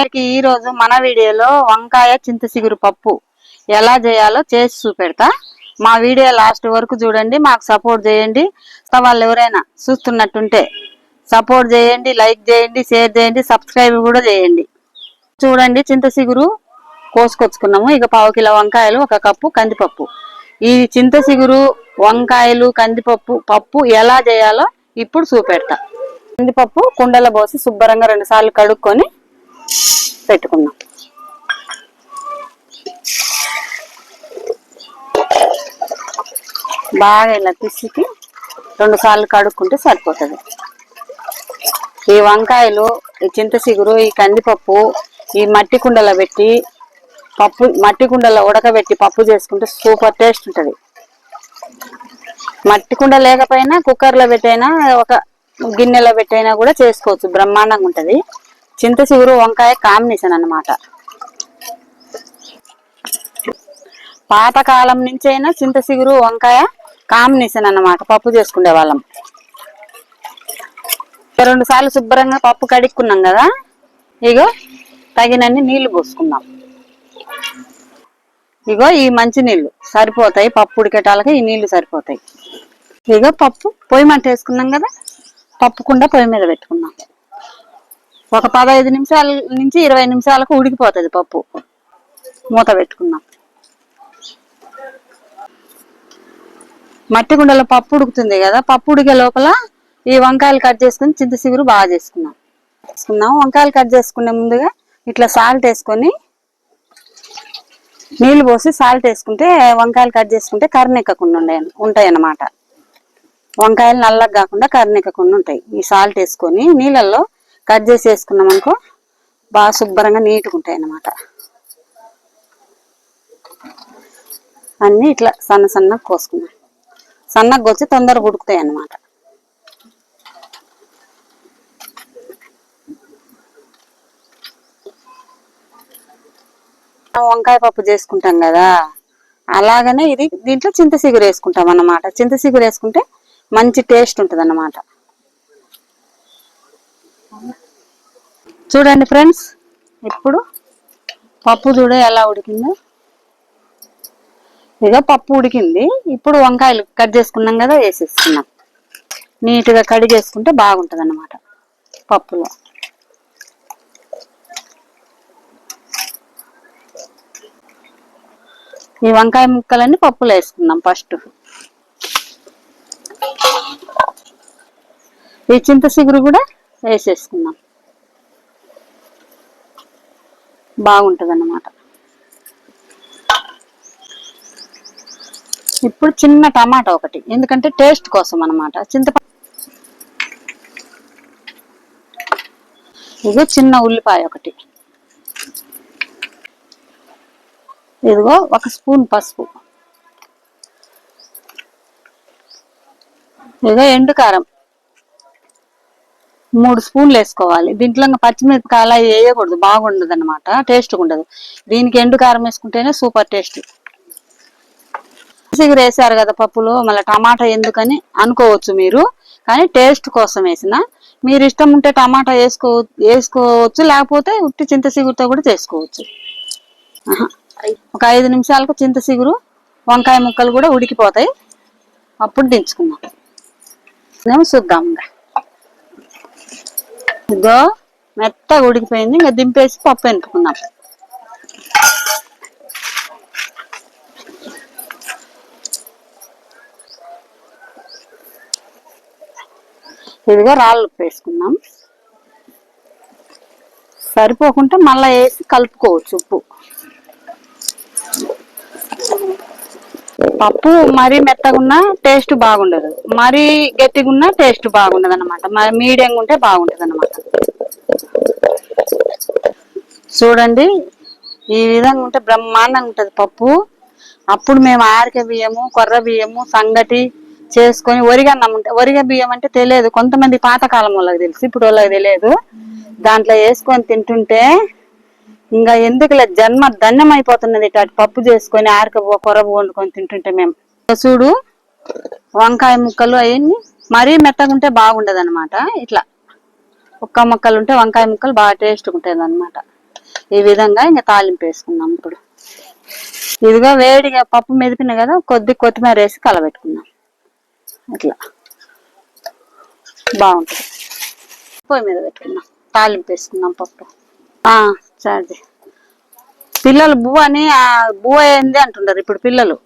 హాయ్కి ఈ రోజు మన వీడియోలో వంకాయ చింతసిగురు పప్పు ఎలా చేయాలో చేసి చూపెడతా. మా వీడియో లాస్ట్ వరకు చూడండి మాకు సపోర్ట్ చేయండి. వాళ్ళు ఎవరైనా చూస్తున్నట్టుంటే సపోర్ట్ చేయండి లైక్ చేయండి షేర్ చేయండి సబ్స్క్రైబ్ కూడా చేయండి. చూడండి చింతసిగురు కోసుకొచ్చుకున్నాము. ఇక పావు కిలో వంకాయలు ఒక కప్పు కందిపప్పు. ఈ చింతసిగురు వంకాయలు కందిపప్పు పప్పు ఎలా చేయాలో ఇప్పుడు చూపెడతా. కందిపప్పు కుండలో పోసి శుభ్రంగా రెండు సార్లు కడుక్కొని పెట్టుకున్నాం. బాగా ఇలా పిసికి రెండు సార్లు కడుక్కుంటే సరిపోతుంది. ఈ వంకాయలు ఈ చింతసిగురు ఈ కందిపప్పు ఈ మట్టి కుండలో పెట్టి పప్పు మట్టి కుండలో ఉడకబెట్టి పప్పు చేసుకుంటే సూపర్ టేస్ట్ ఉంటుంది. మట్టి కుండ లేకపోయినా కుక్కర్లో పెట్టైనా ఒక గిన్నెలో పెట్టైనా కూడా చేసుకోవచ్చు. బ్రహ్మాండంగా ఉంటుంది. చింతసిగురు వంకాయ కాంబినేషన్ అన్నమాట. పాతకాలం నుంచి అయినా చింతసిగురు వంకాయ కాంబినేషన్ అన్నమాట. పప్పు చేసుకునే వాళ్ళం. రెండు సార్లు శుభ్రంగా పప్పు కడుక్కున్నాం కదా ఇగో తగినన్ని నీళ్ళు పోసుకుందాం. ఇగో ఈ మంచి నీళ్ళు సరిపోతాయి పప్పు ఉడికేటాలకి ఈ నీళ్ళు సరిపోతాయి. ఇగో పప్పు పొయ్యి మంట వేసుకున్నాం కదా పప్పుకుండా పొయ్యి మీద పెట్టుకున్నాం. ఒక పదహైదు నిమిషాల నుంచి ఇరవై నిమిషాలకు ఉడికిపోతుంది పప్పు. మూత పెట్టుకున్నాం. మట్టి గుండెలో పప్పు ఉడుకుతుంది కదా పప్పు ఉడికే లోపల ఈ వంకాయలు కట్ చేసుకుని చింత చిగురు బాగా చేసుకున్నాం. చేసుకున్నాం. వంకాయలు కట్ చేసుకునే ముందుగా ఇట్లా సాల్ట్ వేసుకొని నీళ్ళు పోసి సాల్ట్ వేసుకుంటే వంకాయలు కట్ చేసుకుంటే కర్రెక్కకుండా ఉండే ఉంటాయి అన్నమాట వంకాయలు నల్లగా కాకుండా కర్రెక్కకుండా ఉంటాయి. ఈ సాల్ట్ వేసుకొని నీళ్ళల్లో కట్ చేసి వేసుకున్నాం అనుకో బాగా శుభ్రంగా నీట్గా ఉంటాయి అన్నమాట అన్నీ ఇట్లా సన్న సన్నగా కోసుకున్నాం. సన్నగా వచ్చి తొందరగా ఉడుకుతాయి అన్నమాట వంకాయ పప్పు చేసుకుంటాం కదా అలాగనే ఇది దీంట్లో చింత సిగురు వేసుకుంటాం అన్నమాట. చింత సిగురు వేసుకుంటే మంచి టేస్ట్ ఉంటుంది అన్నమాట చూడండి ఫ్రెండ్స్ ఇప్పుడు పప్పు చూడ ఎలా ఉడికిందో. ఇక పప్పు ఉడికింది. ఇప్పుడు వంకాయలు కట్ చేసుకున్నాం కదా వేసేసుకున్నాం. నీట్గా కడిగేసుకుంటే బాగుంటుంది అన్నమాట పప్పులో. ఈ వంకాయ ముక్కలన్నీ పప్పులో వేసుకుందాం ఫస్ట్. ఈ చింత చిగురు కూడా వేసేసుకుందాం. బాగుంటుంది అన్నమాట ఇప్పుడు చిన్న టమాటా ఒకటి ఎందుకంటే టేస్ట్ కోసం అన్నమాట చింతపండు ఇదిగో చిన్న ఉల్లిపాయ ఒకటి. ఇదిగో ఒక స్పూన్ పసుపు. ఇదిగో ఎండు కారం. మూడు స్పూన్లు వేసుకోవాలి. దీంట్లో పచ్చిమిరపకాయలు అవి వేయకూడదు. బాగుండదు అనమాట టేస్ట్ ఉండదు. దీనికి ఎండు కారం వేసుకుంటేనే సూపర్ టేస్ట్ సిగురు వేసారు కదా పప్పులో. మళ్ళీ టమాటా ఎందుకని అనుకోవచ్చు మీరు. కానీ టేస్ట్ కోసం వేసిన. మీరు ఇష్టం ఉంటే టమాటా వేసుకో వేసుకోవచ్చు. లేకపోతే ఉట్టి చింత సిగురుతో కూడా చేసుకోవచ్చు. ఆహా. ఒక ఐదు నిమిషాలకు చింత సిగురు వంకాయ ముక్కలు కూడా ఉడికిపోతాయి. అప్పుడు దించుకున్నాం మేము చూద్దాం ఇంకా. ఇదో మెత్తగా ఉడికిపోయింది. ఇంకా దింపేసి పప్పు ఎనుపుకుందాం ఇదిగో రాళ్ళు ఉప్పు వేసుకుందాం. సరిపోకుంటే మళ్ళీ వేసి కలుపుకోవచ్చు ఉప్పు. పప్పు మరీ మెత్తగున్నా టేస్ట్ బాగుండదు. మరీ గట్టిగున్నా టేస్ట్ బాగుండదు అనమాట మరి మీడియంగా ఉంటే బాగుంటుంది అనమాట చూడండి ఈ విధంగా ఉంటే బ్రహ్మాండంగా ఉంటుంది పప్పు. అప్పుడు మేము ఆరిక బియ్యము కొర్ర బియ్యము సంగటి చేసుకొని ఒరిగన్నం ఉంటే ఒరిగ బియ్యం అంటే తెలియదు. కొంతమంది పాతకాలం వాళ్ళకి తెలుసు ఇప్పుడు వాళ్ళకి తెలియదు. దాంట్లో వేసుకొని తింటుంటే ఇంకా ఎందుకులే జన్మ ధన్యం అయిపోతున్నది ఇటు పప్పు చేసుకొని ఆరక కొరబు వండుకొని తింటుంటే మేము. చూడు వంకాయ ముక్కలు అవన్నీ మరీ మెత్తగుంటే బాగుండదు అనమాట ఇట్లా ఒక్క ముక్కలు ఉంటే వంకాయ ముక్కలు బాగా టేస్ట్గా ఉంటుంది అనమాట ఈ విధంగా ఇంకా తాలింపు వేసుకుందాం ఇప్పుడు. ఇదిగో వేడిగా పప్పు మెదిపిన కదా కొద్ది కొత్తిమీర వేసి కలబెట్టుకుందాం అట్లా. బాగుంటుంది. పొయ్యి మీద పెట్టుకుందాం తాలింపు వేసుకుందాం పప్పు. పిల్లలు బువ్వ అని ఆ, బువ్వ ఏంది అంటున్నారు ఇప్పుడు పిల్లలు.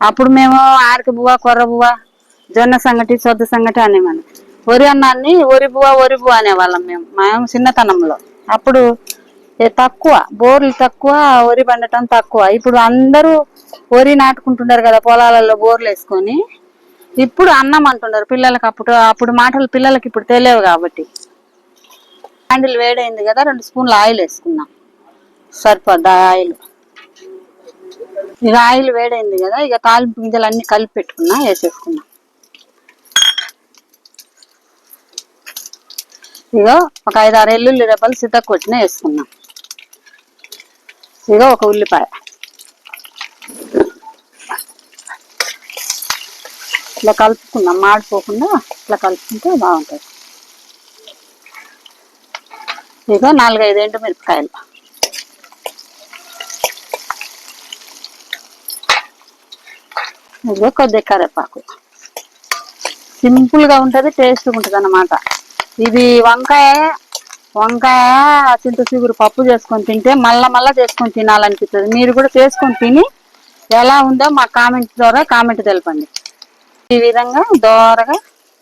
అప్పుడు మేము ఆరికి బువ్వ కొర్ర బువ్వ జొన్న సంగటి సొద్ద సంగటి అనేవాళ్ళం. వరి అన్నాన్ని వరి బువ్వ వరి బువ్వ అనేవాళ్ళం మేము మేము చిన్నతనంలో. అప్పుడు ఏ తక్కువ బోర్లు తక్కువ వరి పండటం తక్కువ. ఇప్పుడు అందరూ వరి నాటుకుంటున్నారు కదా పొలాలలో బోర్లు వేసుకొని. ఇప్పుడు అన్నం అంటున్నారు పిల్లలకి అప్పుడు అప్పుడు మాటలు పిల్లలకి ఇప్పుడు తెలియవు కాబట్టి. హ్యాండిల్ వేడైంది కదా రెండు స్పూన్లు ఆయిల్ వేసుకున్నాం. సరిపోద్ది ఆయిల్ ఇక ఆయిల్ వేడైంది కదా ఇక తాలింపు గింజలు అన్ని కలిపి పెట్టుకున్నా వేసేసుకున్నా ఇక ఒక ఐదు ఆరు ఎల్లుల్లి రెబ్బలు సిద్ధ కొట్టిన వేసుకున్నాం. ఇక ఒక ఉల్లిపాయ. ఇట్లా కలుపుకుందాం మాడిపోకుండా ఇట్లా కలుపుకుంటే బాగుంటుంది. ఇక నాలుగైదు ఎండు మిరపకాయలు ఇదిగో కొద్దిగా కరివేపాకు సింపుల్గా ఉంటుంది టేస్ట్గా టేస్ట్ ఉంటది అన్నమాట. ఇది వంకాయ వంకాయ చింత చిగురు పప్పు చేసుకొని తింటే మళ్ళా మళ్ళా చేసుకొని తినాలనిపిస్తుంది. మీరు కూడా చేసుకొని తిని ఎలా ఉందో మా కామెంట్ ద్వారా కామెంట్ తెలపండి. ఈ విధంగా దోరగా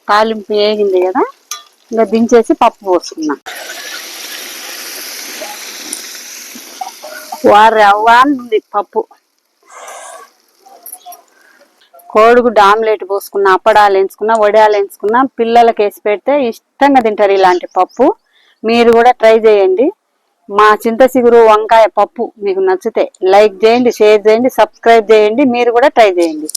తాలింపు వేగింది కదా ఇంకా దించేసి పప్పు పోసుకున్నా. వారి అవ్వా ఉంది పప్పు. కోడిగుడ్డు ఆమ్లెట్ పోసుకున్న అప్పడాలు వేసుకున్న వడియాలు వేసుకున్న పిల్లలకి వేసి పెడితే ఇష్టంగా తింటారు ఇలాంటి పప్పు. మీరు కూడా ట్రై చేయండి. మా చింత చిగురు వంకాయ పప్పు మీకు నచ్చితే లైక్ చేయండి షేర్ చేయండి సబ్స్క్రైబ్ చేయండి. మీరు కూడా ట్రై చేయండి.